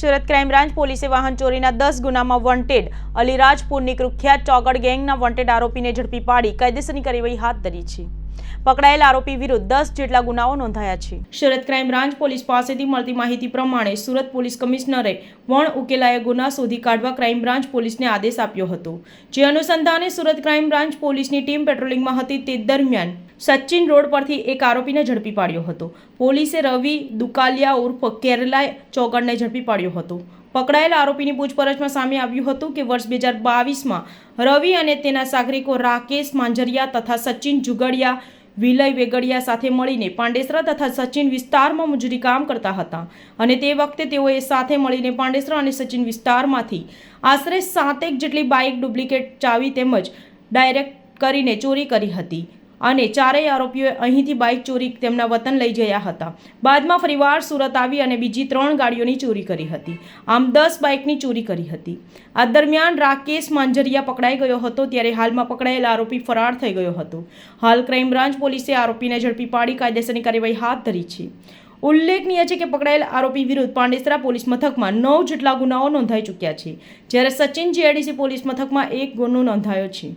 Surat crime branch પોલીસે વાહન ચોરીના દસ ગુનામાં વોન્ટેડ અલીરાજપુરની કુખ્યાત ચોગડ ગેંગના વોન્ટેડ આરોપીને ઝડપી પાડી. કાયદેસરની કાર્યવાહી હાથ ધરી છે. પકડાયેલ આરોપી વિરુદ્ધ દસ જેટલા ગુનાઓ નોંધાયા છે. સુરત ક્રાઇમ બ્રાન્ચ પોલીસ પાસેથી મળતી માહિતી પ્રમાણે સુરત પોલીસ કમિશનરે વણ ઉકેલાયા ગુના શોધી કાઢવા ક્રાઇમ બ્રાન્ચ પોલીસને આદેશ આપ્યો હતો. જે અનુસંધાને સુરત ક્રાઇમ બ્રાન્ચ પોલીસની ટીમ પેટ્રોલિંગમાં હતી તે દરમિયાન સચિન રોડ પરથી એક આરોપીને ઝડપી પાડ્યો હતો. પોલીસે રવિ દુકાલિયા ઉર્ફ કેરલા ચોગડને ઝડપી પાડ્યો હતો. પકડાયેલ આરોપીની પૂછપરછમાં સામે આવ્યું હતું કે વર્ષ બે હજાર બાવીસમાં રવિ અને તેના સાગરિકો રાકેશ માંજરિયા તથા સચિન જુગડિયા, વિલય વેગડિયા સાથે મળીને પાંડેસરા તથા સચિન વિસ્તારમાં મજૂરી કામ કરતા હતા. અને તે વખતે તેઓએ સાથે મળીને પાંડેસરા અને સચિન વિસ્તારમાંથી આશરે સાતેક જેટલી બાઇક ડુપ્લિકેટ ચાવી તેમજ ડાયરેક્ટ કરીને ચોરી કરી હતી. અને ચારેય આરોપીઓએ અહીંથી બાઇક ચોરી તેમના વતન લઈ ગયા હતા. બાદમાં ફરીવાર સુરત આવી અને બીજી ત્રણ ગાડીઓની ચોરી કરી હતી. આમ દસ બાઇકની ચોરી કરી હતી. આ દરમિયાન રાકેશ માંજરિયા પકડાઈ ગયો હતો ત્યારે હાલમાં પકડાયેલ આરોપી ફરાર થઈ ગયો હતો. હાલ ક્રાઇમ બ્રાન્ચ પોલીસે આરોપીને ઝડપી પાડી કાયદેસરની કાર્યવાહી હાથ ધરી છે. ઉલ્લેખનીય છે કે પકડાયેલ આરોપી વિરુદ્ધ પાંડેસરા પોલીસ મથકમાં નવ જેટલા ગુનાઓ નોંધાઈ ચૂક્યા છે, જ્યારે સચિન જીઆઈડીસી પોલીસ મથકમાં એક ગુનો નોંધાયો છે.